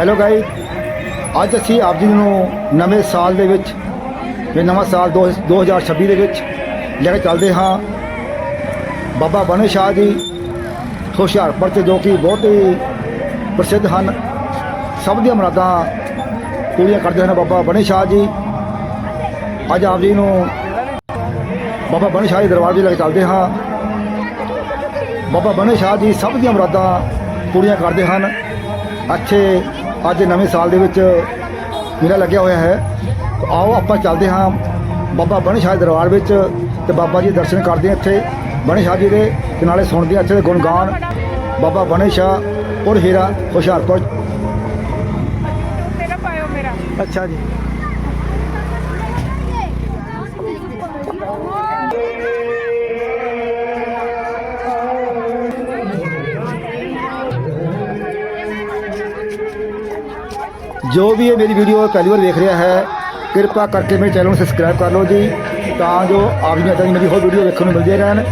Hello ਗਾਈ ਅੱਜ ਅਸੀਂ ਆਪ ਜੀ ਨੂੰ ਨਵੇਂ ਸਾਲ ਦੇ ਵਿੱਚ, ਇਹ ਨਵਾਂ ਸਾਲ ਦੋ- 2026 ਦੇ ਵਿੱਚ ਲੈ ਕੇ ਚੱਲਦੇ ਹਾਂ। ਬਾਬਾ ਬਣੇ ਸ਼ਾਹ ਜੀ ਹੁਸ਼ਿਆਰਪੁਰ ਤੇ ਜੋ ਕਿ ਬਹੁਤ ਹੀ ਪ੍ਰਸਿੱਧ ਹਨ। ਸਭ ਦੀਆਂ ਮੁਰਾਦਾਂ ਪੂਰੀਆਂ ਕਰਦੇ ਹਨ ਬਾਬਾ ਬਣੇ ਸ਼ਾਹ ਜੀ। ਅੱਜ ਆਪ ਜੀ ਨੂੰ ਬਾਬਾ ਬਣੇ ਸ਼ਾਹ ਦੇ ਦਰਬਾਰ ਵੀ ਲੈ ਕੇ ਚੱਲਦੇ ਹਾਂ। ਬਾਬਾ ਬਣੇ ਸ਼ਾਹ ਜੀ ਸਭ ਦੀਆਂ ਮੁਰਾਦਾਂ ਪੂਰੀਆਂ ਕਰਦੇ ਹਨ। ਅੱਛੇ ਅੱਜ ਨਵੇਂ ਸਾਲ ਦੇ ਵਿੱਚ ਮੇਲਾ ਲੱਗਿਆ ਹੋਇਆ ਹੈ। ਆਓ ਆਪਾਂ ਚੱਲਦੇ ਹਾਂ ਬਾਬਾ ਬਣੀ ਸ਼ਾਹ ਦੇ ਦਰਬਾਰ ਵਿੱਚ ਤੇ ਬਾਬਾ ਜੀ ਦਰਸ਼ਨ ਕਰਦੇ ਹਾਂ ਇੱਥੇ। ਬਣੀ ਸ਼ਾਹ ਜੀ ਦੇ ਤੇ ਨਾਲੇ ਸੁਣਦੇ ਹਾਂ ਇੱਥੇ ਦੇ ਗੁਣਗਾਨ। ਬਾਬਾ ਬਣੀ ਸ਼ਾਹ ਔਰ ਹੀਰਾ ਹੁਸ਼ਿਆਰਪੁਰ। ਮੇਰਾ ਪਾਇਓ ਮੇਰਾ ਅੱਛਾ ਜੀ। ਜੋ ਵੀ ਇਹ ਮੇਰੀ ਵੀਡੀਓ ਪਹਿਲੀ ਵਾਰ ਵੇਖ ਰਿਹਾ ਹੈ, ਕਿਰਪਾ ਕਰਕੇ ਮੇਰੇ ਚੈਨਲ ਨੂੰ ਸਬਸਕ੍ਰਾਈਬ ਕਰ ਲਓ ਜੀ, ਤਾਂ ਜੋ ਆਪ ਜੀ ਇੱਦਾਂ ਦੀ ਮੇਰੀ ਹੋਰ ਵੀਡੀਓ ਵੇਖਣ ਨੂੰ ਮਿਲਦੀ ਰਹਿਣ।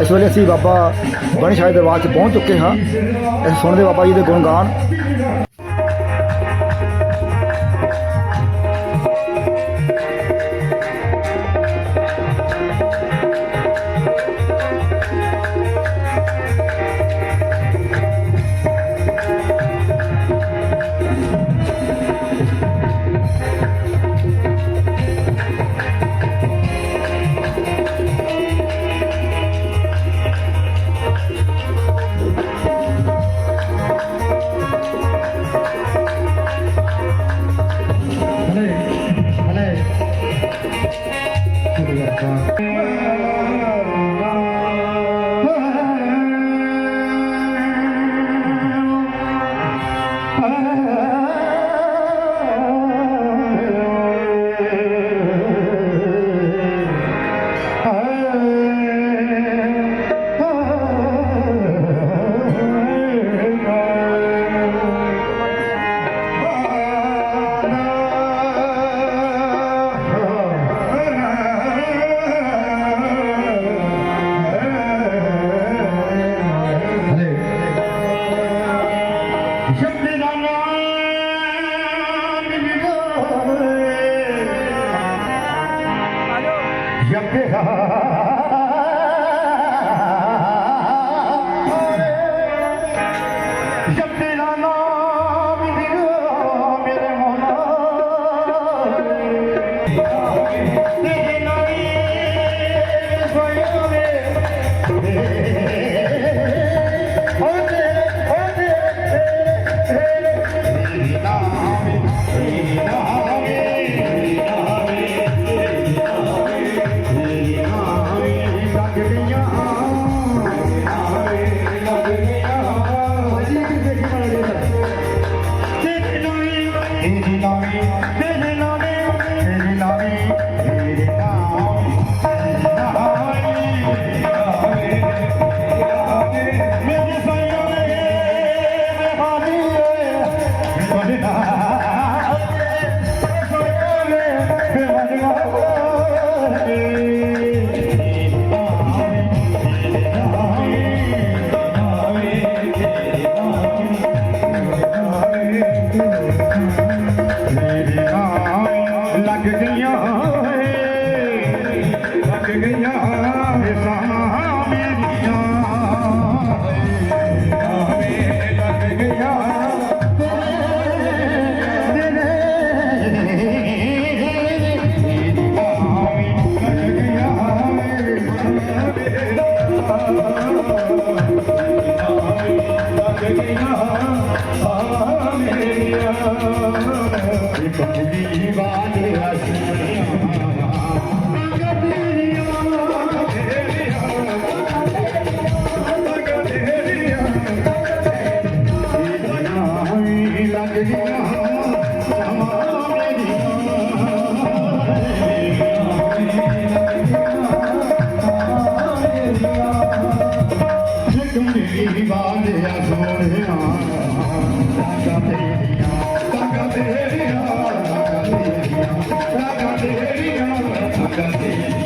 ਇਸ ਵੇਲੇ ਅਸੀਂ ਬਾਬਾ ਬਣੀ ਸ਼ਾਹ ਦੇ ਦਰਬਾਰ 'ਚ ਪਹੁੰਚ ਚੁੱਕੇ ਹਾਂ। ਅਸੀਂ ਸੁਣਦੇ ਬਾਬਾ ਜੀ ਦੇ ਗੁਣਗਾਨ ਲੱਗ I'm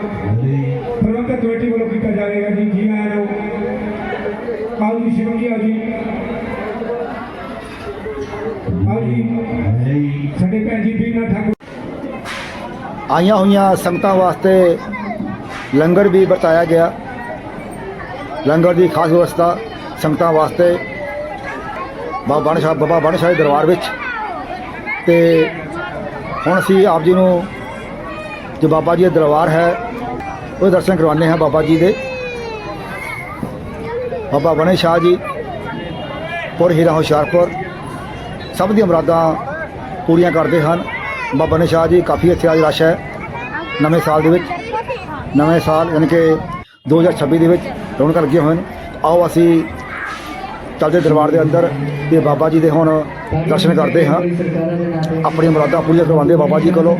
ਪ੍ਰਬੰਧਕ ਕਮੇਟੀ ਵੱਲੋਂ ਕੀਤਾ ਜਾਵੇਗਾ ਜੀ ਜੀ ਆਇਆਂ ਨੂੰ। ਆਓ ਜੀ ਸ਼ਿਵਮ ਜੀ ਆਓ ਜੀ ਆਓ ਜੀ ਸਾਡੇ ਭੈਣ ਜੀ ਬੀਨਾ ਠਾਕੁਰ ਆਈਆਂ ਹੋਈਆਂ ਸੰਗਤਾਂ ਵਾਸਤੇ ਲੰਗਰ ਵੀ ਵਰਤਾਇਆ ਗਿਆ। ਲੰਗਰ ਦੀ ਖਾਸ ਵਿਵਸਥਾ ਸੰਗਤਾਂ ਵਾਸਤੇ ਬਾਬਾ ਬਣ ਸਾਹਿਬ ਬਾਬਾ ਬਣ ਸਾਹਿਬ ਦਰਬਾਰ ਵਿੱਚ। ਤੇ ਹੁਣ ਅਸੀਂ ਆਪ ਜੀ ਨੂੰ ਜੋ ਬਾਬਾ ਜੀ ਦਾ ਦਰਬਾਰ ਹੈ ਉਹ ਦਰਸ਼ਨ ਕਰਵਾਉਂਦੇ ਹਾਂ ਬਾਬਾ ਜੀ ਦੇ। ਬਾਬਾ ਬਣੇ ਸ਼ਾਹ ਜੀ, ਪੁਰ ਹੀਰਾ ਹੁਸ਼ਿਆਰਪੁਰ, ਸਭ ਦੀਆਂ ਮੁਰਾਦਾਂ ਪੂਰੀਆਂ ਕਰਦੇ ਹਨ। ਬਾਬਾ ਬਣੇ ਸ਼ਾਹ ਜੀ, ਕਾਫੀ ਇੱਥੇ ਅੱਜ ਰਸ਼ ਹੈ। ਨਵੇਂ ਸਾਲ ਦੇ ਵਿੱਚ, ਨਵੇਂ ਸਾਲ ਯਾਨੀ ਕਿ 2026 ਦੇ ਵਿੱਚ ਰੌਣਕਾਂ ਲੱਗੀਆਂ ਹੋਏ ਨੇ। ਆਓ ਅਸੀਂ ਚੱਲਦੇ ਦਰਬਾਰ ਦੇ ਅੰਦਰ ਤੇ ਬਾਬਾ ਜੀ ਦੇ ਹੁਣ ਦਰਸ਼ਨ ਕਰਦੇ ਹਾਂ। ਆਪਣੀਆਂ ਮੁਰਾਦਾਂ ਪੂਰੀਆਂ ਕਰਵਾਉਂਦੇ ਬਾਬਾ ਜੀ ਕੋਲੋਂ।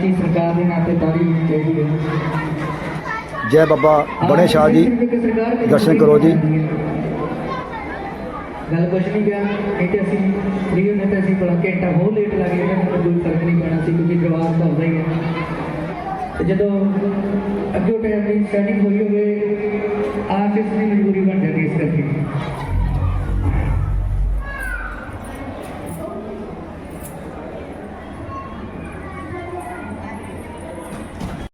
ਜੈ ਬਾਬਾ ਬਣੇ ਸ਼ਾਹ ਜੀ, ਦਰਸ਼ਨ ਕਰੋ ਜੀ। ਗੱਲ ਕੁਛ ਨਹੀਂ ਗਿਆ ਇਹ ਤੇ ਅਸੀਂ ਫ੍ਰੀ ਹੁੰਦੇ ਤੇ ਅਸੀਂ ਬੜਾ ਘੰਟਾ ਬਹੁਤ ਲੇਟ ਲੱਗ ਗਏ ਤਾਂ ਕੋਈ ਫ਼ਰਕ ਨਹੀਂ ਪੈਣਾ ਸੀ ਕਿਉਂਕਿ ਜਵਾਬ ਤਾਂ ਹੁੰਦਾ ਹੀ ਹੈ। ਤੇ ਜਦੋਂ ਅੱਗੇ ਟਾਈਮ ਦੀ ਸੈਟਿੰਗ ਹੋਈ ਹੋਵੇ ਆਰਟਿਸਟ ਦੀ ਮਜਬੂਰੀ ਬਣ ਜਾਂਦੀ ਕਰਕੇ।